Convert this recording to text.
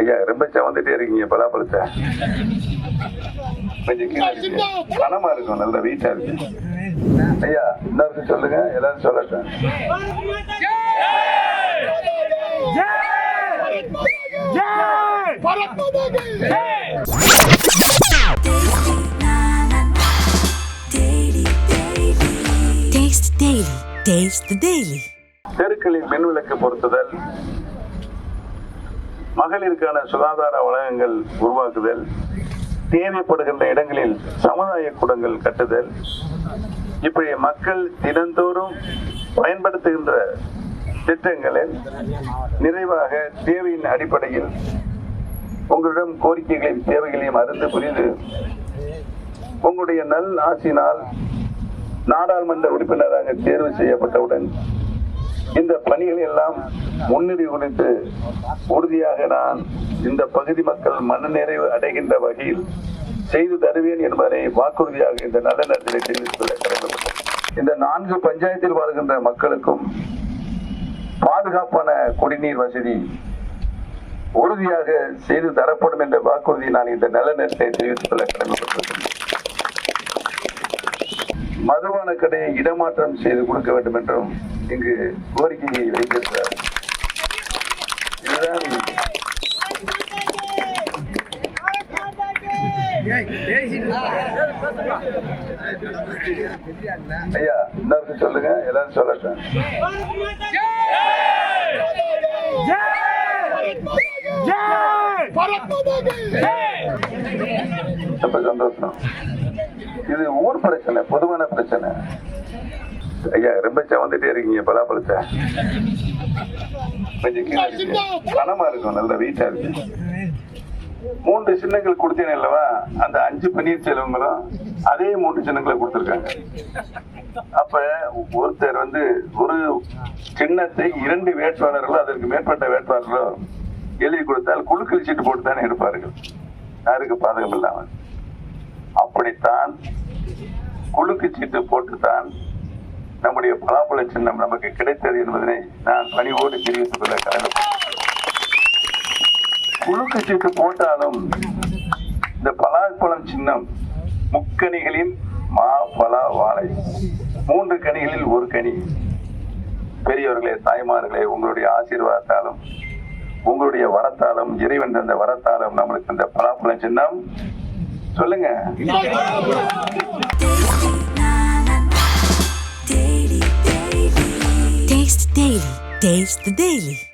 ஐயா ரொம்ப செவந்துட்டே இருக்கீங்க பலாப்பழத்தை கொஞ்சம். கனமா இருக்கும் நல்ல வெயிட்டா இருக்கு. ஐயா இன்னொருக்கு சொல்லுங்க எல்லாரும் சொல்லட்டும். தெருக்களில் மின் விளக்கு பொருத்துதல். மகளிருக்கான சுகாதார வளங்கள் உருவாக்குதல் தேவைப்படுகின்ற இடங்களில் சமுதாய கூடங்கள் கட்டுதல் இப்படி மக்கள் தினந்தோறும் பயன்படுத்துகின்ற திட்டங்களில் நிறைவாக தேவையின் அடிப்படையில் உங்களிடம் கோரிக்கைகளையும் தேவைகளையும் அறிந்து புரிந்து உங்களுடைய நல் ஆசினால் நாடாளுமன்ற உறுப்பினராக தேர்வு செய்யப்பட்டவுடன் இந்த பணிகள் எல்லாம் முன்னுரிமை குறித்து உறுதியாக நான் இந்த பகுதி மக்கள் மனநிறைவு அடைகின்ற வகையில் செய்து தருவேன் என்பதை வாக்குறுதியாக இந்த நல்ல தெரிவித்துள்ள தெரிவித்துக் இந்த நான்கு பஞ்சாயத்தில் வாழ்கின்ற மக்களுக்கும் பாதுகாப்பான குடிநீர் வசதி உறுதியாக செய்து தரப்படும் என்ற வாக்குறுதியை நான் இந்த நல்ல நேரத்தை தெரிவித்துக் கொள்ள கடமைப்பட்டிருக்கிறேன் மதுபான கடையை இடமாற்றம் செய்து கொடுக்க வேண்டும் என்றும் இங்கு கோரிக்கையை வைத்திருக்கிறார் இதுதான் ஐயா இன்னொருக்கு சொல்லுங்க எல்லாரும் சொல்லட்டும். ரொம்ப சந்தோஷம். இது ஊர் பிரச்சனை பொதுவான பிரச்சனை. ஐயா ரொம்ப செவந்துட்டே இருக்கீங்க பலாப்பழத்தை கொஞ்சம் கீழே கனமா இருக்கும் நல்ல வீட்டா இருக்கு. மூன்று சின்னங்கள் கொடுத்தேன் அல்லவா? அந்த அஞ்சு பன்னீர்செல்வங்களும் அதே மூன்று சின்னங்களை கொடுத்துருக்காங்க. அப்ப ஒருத்தர் வந்து ஒரு சின்னத்தை இரண்டு வேட்பாளர்களோ அதற்கு மேற்பட்ட வேட்பாளர்களோ எழுதி கொடுத்தால் குழுக்கள் சீட்டு போட்டு தானே இருப்பார்கள் யாருக்கு பாதகம் இல்லாமல். அப்படித்தான் குலுக்கு சீட்டு போட்டுத்தான் நம்முடைய பலாப்பழ சின்னம் நமக்கு கிடைத்தது என்பதனை நான் பணிவோடு தெரிவித்துக் கொள்ள கடமைப்பட்டேன். குலுக்கு சீட்டு போட்டாலும் இந்த பலாப்பழம் சின்னம் முக்கணிகளின் மா பலா வாழை மூன்று கனிகளில் ஒரு கனி பெரியவர்களே தாய்மார்களே உங்களுடைய ஆசீர்வாதத்தாலும் உங்களுடைய வரத்தாலும் இறைவன் தந்த வரத்தாலும் நம்மளுக்கு இந்த பலாப்பழம் சின்னம் சொல்லுங்க Taste the Daily. Taste the Daily.